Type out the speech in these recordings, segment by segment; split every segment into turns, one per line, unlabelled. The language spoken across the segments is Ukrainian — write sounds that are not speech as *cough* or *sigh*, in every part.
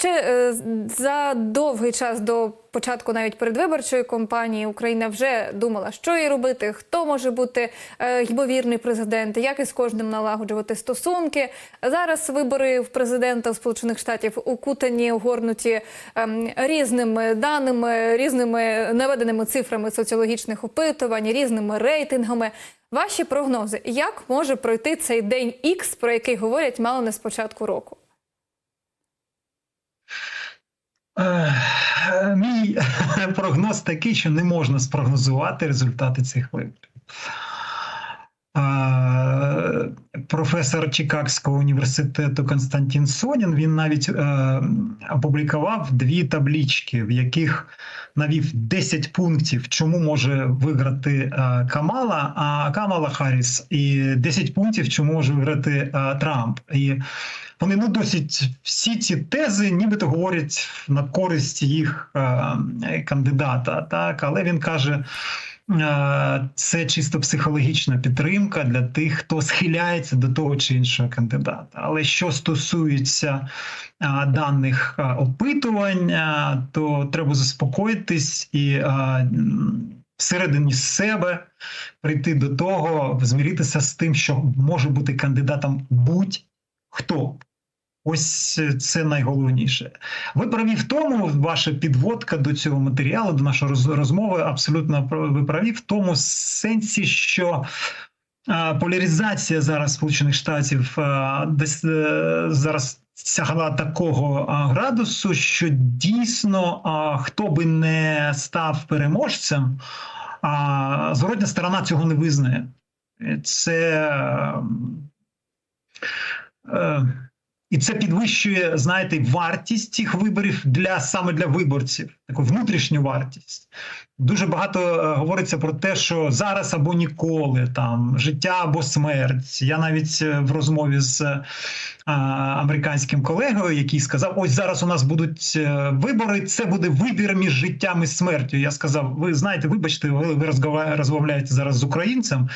Ще е, за довгий час до початку навіть передвиборчої кампанії Україна вже думала, що їй робити, хто може бути е, ймовірний президент, як із кожним налагоджувати стосунки. Зараз вибори в президента Сполучених Штатів укутані, огорнуті ем, різними даними, різними наведеними цифрами соціологічних опитувань, різними рейтингами. Ваші прогнози, як може пройти цей день Х, про який говорять мало не з початку року?
Е, Мій прогноз такий, що не можна спрогнозувати результати цих виборів. Е, Професор Чикагського університету Константин Сонін він навіть е, опублікував дві таблічки, в яких навів 10 пунктів, чому може виграти е, Камала, а Камала Харріс, і 10 пунктів, чому може виграти е, Трамп. І вони ну досить всі ці тези, нібито говорять на користь їх е, кандидата. Так, але він каже. е, Це чисто психологічна підтримка для тих, хто схиляється до того чи іншого кандидата. Але що стосується а, даних а, опитувань, то треба заспокоїтись і всередині себе прийти до того, зміритися з тим, що може бути кандидатом будь-хто. Ось це найголовніше. Ви праві в тому, ваша підводка до цього матеріалу, до нашої розмови, абсолютно ви праві в тому сенсі, що поляризація зараз Сполучених Штатів десь е, зараз сягла такого градусу, що дійсно хто би не став переможцем, зворотня сторона цього не визнає. Це. І це підвищує, знаєте, вартість цих виборів для саме для виборців, таку внутрішню вартість. Дуже багато е, говориться про те, що зараз або ніколи, там життя або смерть. Я навіть е, в розмові з е, американським колегою, який сказав: ось зараз у нас будуть е, вибори. Це буде вибір між життям і смертю. Я сказав: ви знаєте, вибачте, ви, ви розмовляєте зараз з українцем,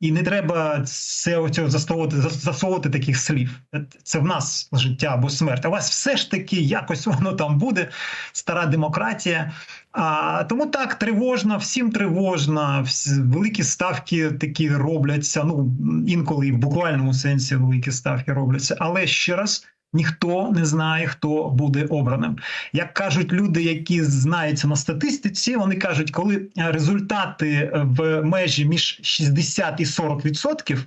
і не треба це оцього засовувати, засовувати таких слів. Це в нас життя або смерть. А у вас все ж таки якось воно там буде, стара демократія. А тому так тривожно, всім тривожно. Великі ставки такі робляться. Ну інколи в буквальному сенсі великі ставки робляться. Але ще раз. Ніхто не знає, хто буде обраним. Як кажуть люди, які знаються на статистиці, вони кажуть, коли результати в межі між 60 і 40 відсотків,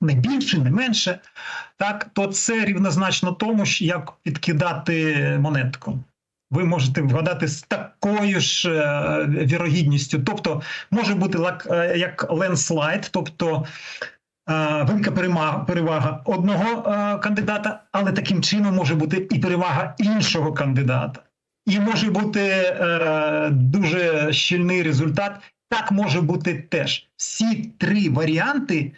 не більше, не менше, так то це рівнозначно тому, як підкидати монетку. Ви можете вгадати з такою ж е, вірогідністю. Тобто, може бути е, як ленслайд, тобто е, велика перевага одного кандидата, але таким чином може бути і перевага іншого кандидата. І може бути дуже щільний результат. Так може бути теж. Всі три варіанти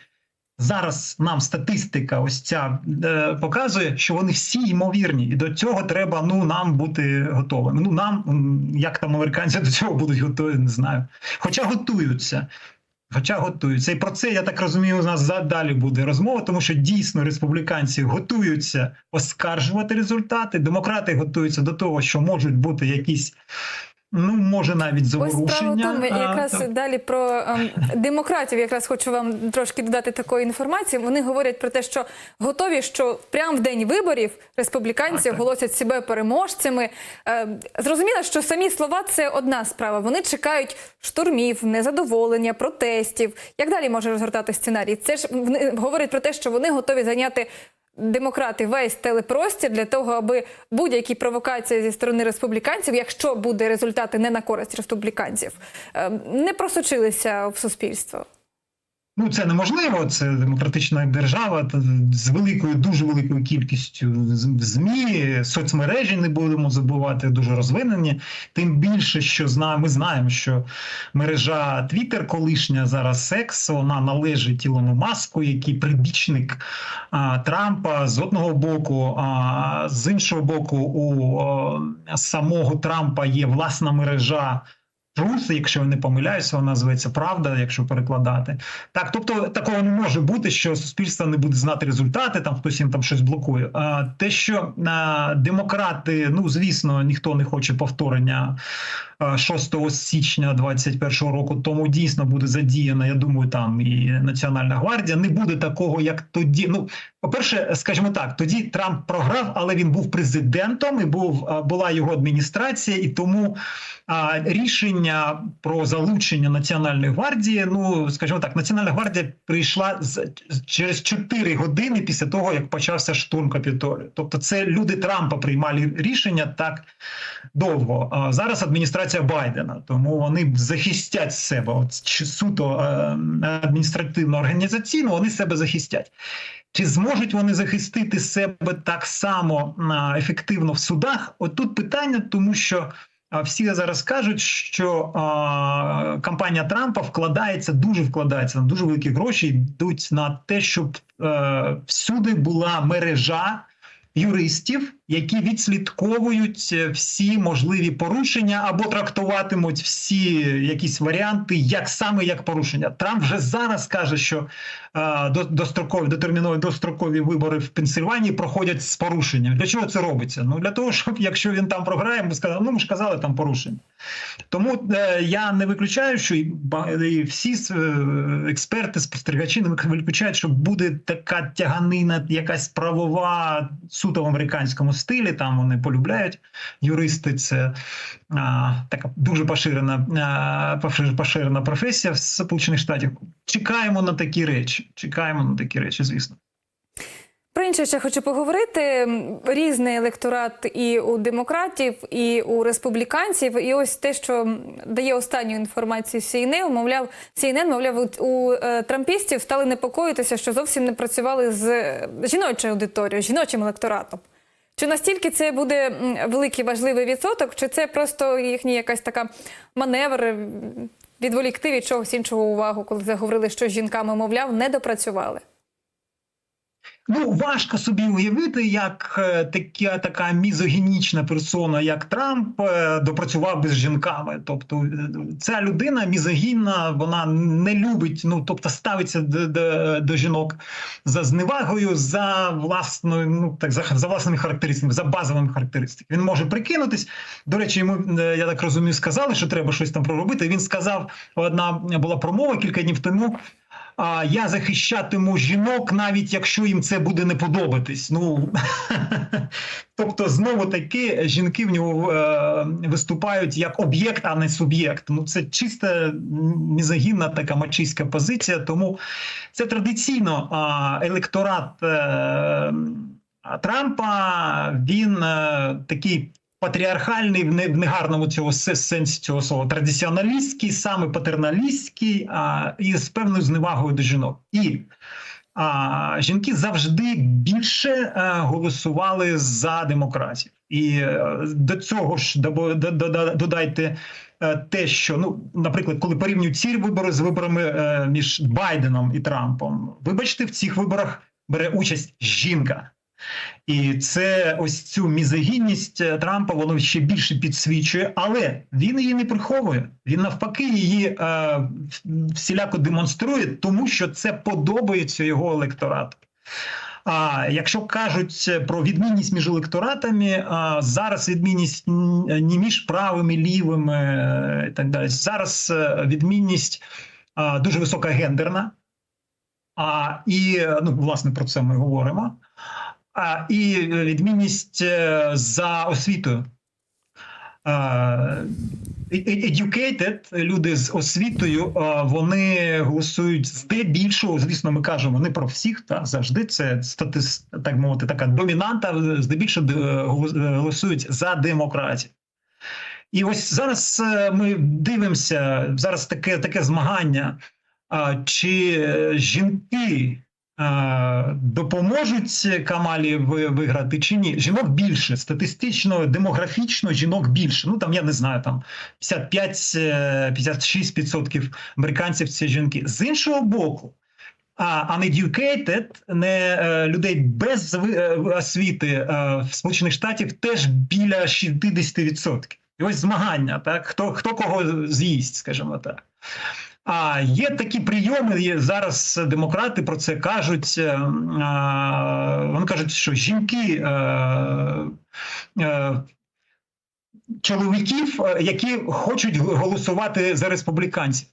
зараз нам статистика ось ця е, показує, що вони всі ймовірні, і до цього треба ну нам бути готовими. Ну нам як там американці до цього будуть готові, не знаю. Хоча готуються. Хоча готуються, і про це я так розумію, у нас за- далі буде розмова, тому що дійсно республіканці готуються оскаржувати результати. Демократи готуються до того, що можуть бути якісь, ну може навіть
Ось
заворушення.
справа в тому, якраз
так.
далі про ем, демократів. Якраз хочу вам трошки додати такої інформації. Вони говорять про те, що готові, що прямо в день виборів республіканці оголосять себе переможцями. Е, зрозуміло, що самі слова це одна справа. Вони чекають штурмів, незадоволення, протестів. Як далі може розгортати сценарій? Це ж вони говорять про те, що вони готові зайняти. Демократи весь телепростір для того, аби будь-які провокації зі сторони республіканців, якщо буде результати не на користь республіканців, е, не просочилися в суспільство.
Ну, це неможливо. Це демократична держава з великою, дуже великою кількістю змі, соцмережі не будемо забувати, дуже розвинені. Тим більше, що зна, ми знаємо, що мережа Twitter, колишня зараз секс, вона належить Ілону Маску, який прибічник а, Трампа з одного боку, а з іншого боку, у о, самого Трампа є власна мережа Труси, якщо я не помиляюся, вона називається правда, якщо перекладати. Так, тобто такого не може бути, що суспільство не буде знати результати, там хтось їм там щось блокує. А те, що а, демократи, ну звісно, ніхто не хоче повторення а, 6 січня 21 року, тому дійсно буде задіяна. Я думаю, там і Національна гвардія. Не буде такого, як тоді. Ну, по-перше, скажімо так, тоді Трамп програв, але він був президентом і був була його адміністрація, і тому а, рішення про залучення Національної гвардії. Ну скажімо так, Національна гвардія прийшла з через 4 години після того, як почався штурм Капітолію. Тобто, це люди Трампа приймали рішення так довго. А зараз адміністрація Байдена, тому вони захистять себе. От суто е, адміністративно організаційно вони себе захистять. Чи зможуть вони захистити себе так само ефективно в судах? От тут питання, тому що всі зараз кажуть, що а, кампанія Трампа вкладається, дуже вкладається на дуже великі гроші, йдуть на те, щоб е, всюди була мережа юристів, які відслідковують е, всі можливі порушення або трактуватимуть всі якісь варіанти, як саме як порушення. Трамп вже зараз каже, що е, дострокові дотермінові дострокові вибори в Пенсильванії проходять з порушенням. Для чого це робиться? Ну для того, *laughs* щоб якщо він там програє, ми сказали, ну ми ж казали там порушення. Тому е, я не виключаю, що і, і всі е, експерти, спостерігачі не виключають, що буде така тяганина, якась правова суто в американському стилі. Там вони полюбляють юристи. Це а, така дуже поширена, а, поширена професія в Сполучених Штатах. Чекаємо на такі речі. Чекаємо на такі речі, звісно.
Про інше ще хочу поговорити. Різний електорат і у демократів, і у республіканців. І ось те, що дає останню інформацію CNN, мовляв, CNN, мовляв, у, е, трампістів стали непокоїтися, що зовсім не працювали з е, жіночою аудиторією, жіночим електоратом. Чи настільки це буде великий важливий відсоток, чи це просто їхній якась така маневр відволікти від чогось іншого увагу, коли заговорили, що з жінками, мовляв, не допрацювали?
Ну, важко собі уявити, як е, така, така мізогінічна персона, як Трамп, е, допрацював би з жінками. Тобто, е, ця людина мізогінна, вона не любить, ну тобто ставиться до, до, до жінок за зневагою, за власною, ну так за, за власними характеристиками, за базовими характеристиками. Він може прикинутись. До речі, йому я так розумію, сказали, що треба щось там проробити. Він сказав, одна була промова кілька днів тому. А я захищатиму жінок, навіть якщо їм це буде не подобатись. Ну *laughs* тобто, знову таки жінки в нього е, виступають як об'єкт, а не суб'єкт. Ну це чиста мізогінна така мачистська позиція. Тому це традиційно електорат е, Трампа. Він е, такий. Патріархальний в не- в негарному цього сенсі цього слова, традиціоналістський, саме патерналістський, а, і з певною зневагою до жінок. І а, жінки завжди більше а, голосували за демократів. І е, до цього ж додайте е, те, що ну, наприклад, коли порівнюють ці вибори з виборами е, між Байденом і Трампом, вибачте, в цих виборах бере участь жінка. І це ось цю мізогінність е, Трампа воно ще більше підсвічує, але він її не приховує. Він навпаки її е, всіляко демонструє, тому що це подобається його електорату. А якщо кажуть про відмінність між електоратами, а, зараз відмінність не між правими, лівими е, і так далі. Зараз е, відмінність дуже висока гендерна. А, і ну, власне про це ми говоримо. А, і відмінність е, за освітою. Е, Educated, люди з освітою, е, вони голосують здебільшого, звісно, ми кажемо не про всіх, та завжди це статис, так мовити, така домінанта, здебільшого е, голосують за демократів. І ось зараз е, ми дивимося, зараз таке, таке змагання, чи е, жінки е, допоможуть Камалі виграти чи ні? Жінок більше, статистично, демографічно жінок більше. Ну там я не знаю, там 55-56% американців це жінки. З іншого боку, а uneducated, не е, людей без е, освіти е, в Сполучених Штатів теж біля 60%. І ось змагання, так хто, хто кого з'їсть, скажімо так. А є такі прийоми. Зараз демократи про це кажуть. е, Вони кажуть, що жінки е, е, чоловіків, які хочуть голосувати за республіканців.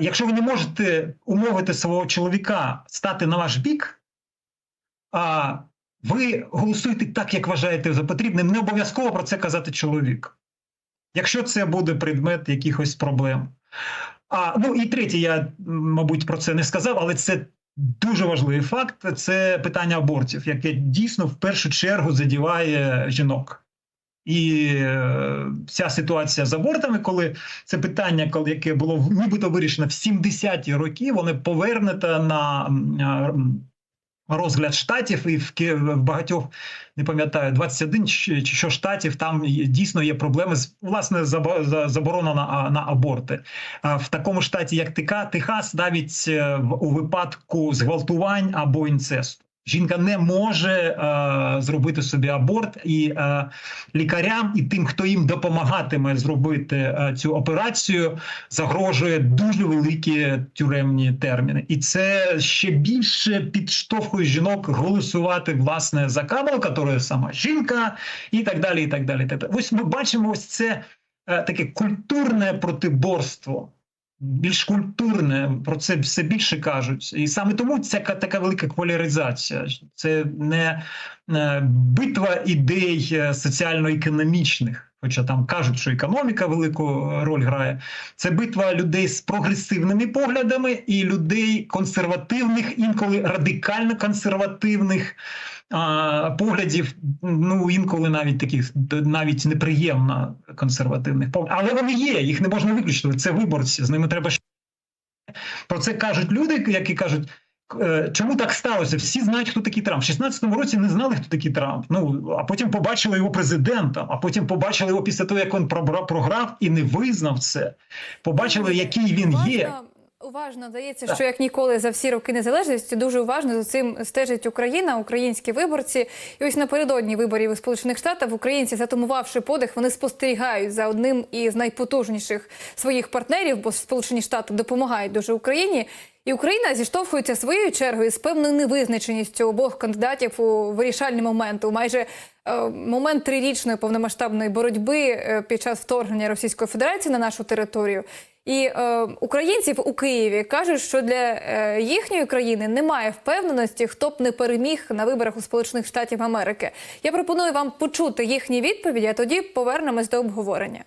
Якщо ви не можете умовити свого чоловіка стати на ваш бік, а ви голосуєте так, як вважаєте за потрібним, не обов'язково про це казати чоловік. Якщо це буде предмет якихось проблем. А ну і третє, я мабуть про це не сказав, але це дуже важливий факт. Це питання абортів, яке дійсно в першу чергу задіває жінок. І вся ця ситуація з абортами, коли це питання, коли яке було нібито вирішено в 70-ті роки, воно повернуто на розгляд штатів, і в, в багатьох не пам'ятаю 21 чи, чи що штатів там дійсно є проблеми з власне заборона на, на аборти. А в такому штаті, як Тика, Техас, навіть е, у випадку зґвалтувань або інцесту. Жінка не може е, зробити собі аборт, і е, лікарям, і тим, хто їм допомагатиме зробити е, цю операцію, загрожує дуже великі тюремні терміни. І це ще більше підштовхує жінок голосувати власне за Камалу, яка сама жінка, і так далі. І так далі. І так далі. Ось ми бачимо ось це е, таке культурне протиборство. Більш культурне про це все більше кажуть, і саме тому ця така велика поляризація. Це не е, битва ідей е, соціально-економічних, хоча там кажуть, що економіка велику роль грає. Це битва людей з прогресивними поглядами і людей консервативних, інколи радикально консервативних а, поглядів. Ну інколи навіть таких навіть неприємно консервативних поглядів. Але вони є, їх не можна виключити. Це виборці, з ними треба. Про це кажуть люди, які кажуть. е, Чому так сталося? Всі знають, хто такий Трамп. В 16-му році не знали, хто такий Трамп. Ну а потім побачили його президентом, а потім побачили його після того, як він програв і не визнав це. Побачили, який він є.
Уважно- здається, що як ніколи за всі роки незалежності дуже уважно за цим стежить Україна, українські виборці. І ось напередодні виборів у Сполучених Штатах українці, затумувавши подих, вони спостерігають за одним із найпотужніших своїх партнерів, бо Сполучені Штати допомагають дуже Україні. І Україна зіштовхується своєю чергою з певною невизначеністю обох кандидатів у вирішальні моменти. У майже е, момент трирічної повномасштабної боротьби е, під час вторгнення Російської Федерації на нашу територію. І е, українців у Києві кажуть, що для е, їхньої країни немає впевненості, хто б не переміг на виборах у Сполучених Штатів Америки. Я пропоную вам почути їхні відповіді, а тоді повернемось до обговорення.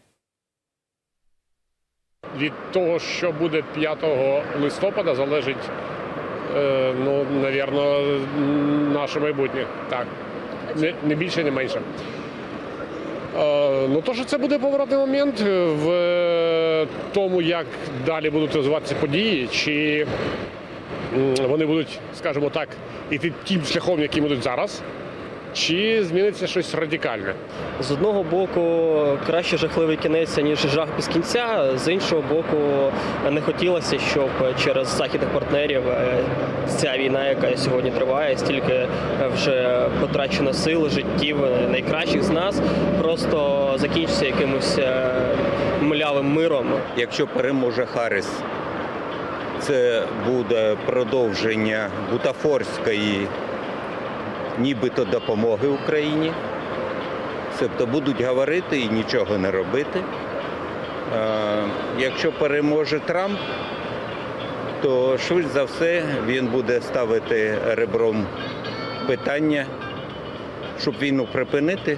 від того, що буде 5 листопада, залежить, е, ну, навірно, наше майбутнє. Так. Не, не більше, не менше. Е, ну, то, що це буде поворотний момент в тому, як далі будуть розвиватися події, чи вони будуть, скажімо так, іти тим шляхом, яким ідуть зараз, чи зміниться щось радикальне.
З одного боку, краще жахливий кінець, ніж жах без кінця. З іншого боку, не хотілося, щоб через західних партнерів е, ця війна, яка сьогодні триває, стільки вже потрачено сил, життів найкращих з нас, просто закінчиться якимось е, млявим миром.
Якщо переможе Харріс, це буде продовження бутафорської нібито допомоги Україні. Тобто будуть говорити і нічого не робити. Якщо переможе Трамп, то швидше за все він буде ставити ребром питання, щоб війну припинити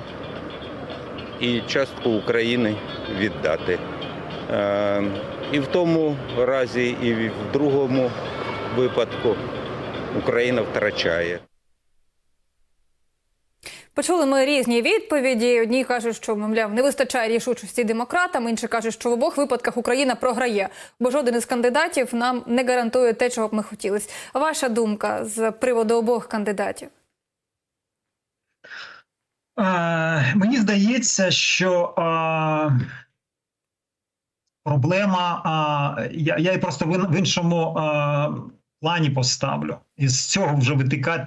і частку України віддати. І в тому разі, і в другому випадку Україна втрачає.
Почули ми різні відповіді. Одні кажуть, що мовляв не вистачає рішучості демократам, інші кажуть, що в обох випадках Україна програє, бо жоден із кандидатів нам не гарантує те, чого б ми хотілося. Ваша думка з приводу обох кандидатів?
Е, мені здається, що е, проблема, е, я, я просто в, іншому е, плані поставлю. І з цього вже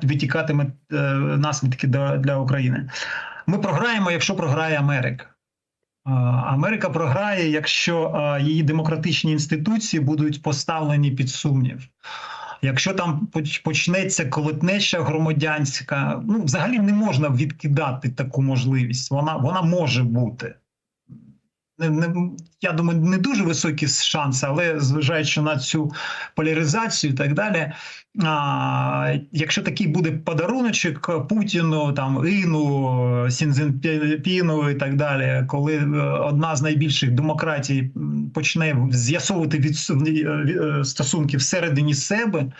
витікатиме е, наслідки для, для України. Ми програємо, якщо програє Америка. Америка програє, якщо її демократичні інституції будуть поставлені під сумнів. Якщо там почнеться колотнеча громадянська, ну взагалі не можна відкидати таку можливість. Вона, вона може бути. Не, не, я думаю, не дуже високі шанси, але зважаючи на цю поляризацію і так далі. А, якщо такий буде подаруночок Путіну, там Іну, Сінзенпіну і так далі, коли е, одна з найбільших демократій почне з'ясовувати е, е, стосунки всередині себе,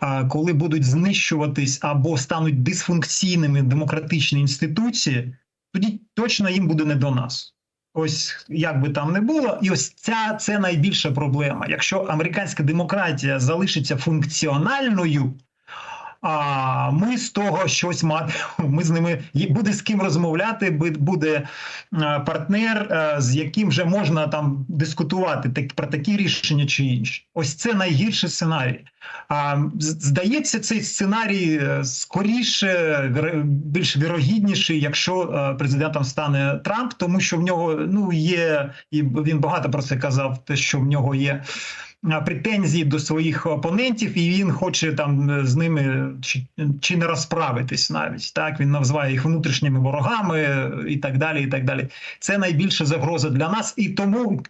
а, коли будуть знищуватись або стануть дисфункційними демократичні інституції, тоді точно їм буде не до нас. Ось як би там не було, і ось ця це найбільша проблема. Якщо американська демократія залишиться функціональною, а ми з того щось матимемо. *laughs* Ми з ними буде з ким розмовляти, бу- буде е, партнер, е, з яким вже можна там дискутувати про такі рішення чи інші. Ось це найгірший сценарій. А здається, цей сценарій е, скоріше більш вірогідніший, якщо президентом стане Трамп, тому що в нього ну є, і він багато про це казав, те, що в нього є. Е, Претензії до своїх опонентів, і він хоче там е, з ними чи, чи не розправитись навіть так. Він називає їх внутрішніми ворогами е, і так далі. І так далі. Це найбільша загроза для нас, і тому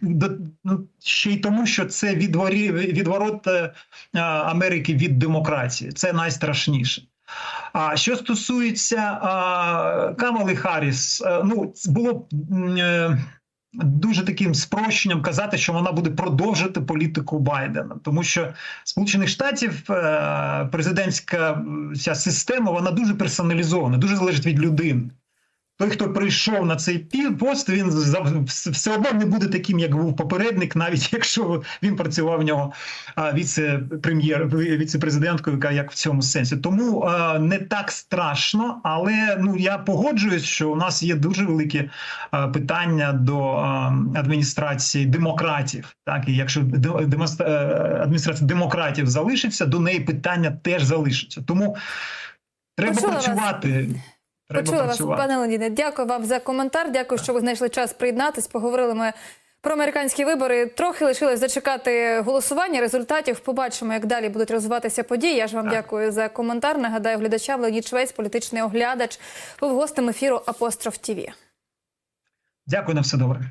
ну, ще й тому, що це відворі, відворот Америки від демократії. Це найстрашніше. А що стосується а, Камали Харріс, ну було б дуже таким спрощенням казати, що вона буде продовжити політику Байдена, тому що Сполучених Штатів е, президентська вся система вона дуже персоналізована, дуже залежить від людини. Той, хто прийшов на цей пост, він все одно не буде таким, як був попередник, навіть *laughs* якщо він працював в нього віце-прем'єр, віце-президенткою, як в цьому сенсі. Тому не так страшно, але ну я погоджуюсь, що у нас є дуже великі питання до адміністрації демократів. Так і якщо е, адміністрація демократів залишиться, до неї питання теж залишиться. Тому треба
Почула вас. Почула вас, пане Леоніде. Дякую вам за коментар. Дякую, що ви знайшли час приєднатись. Поговорили ми про американські вибори. Трохи лишилось зачекати голосування результатів. Побачимо, як далі будуть розвиватися події. Я ж вам дякую за коментар. Нагадаю, глядачам Леонід Швець, політичний оглядач, був гостем ефіру Апостроф ТІВІ.
Дякую на все добре.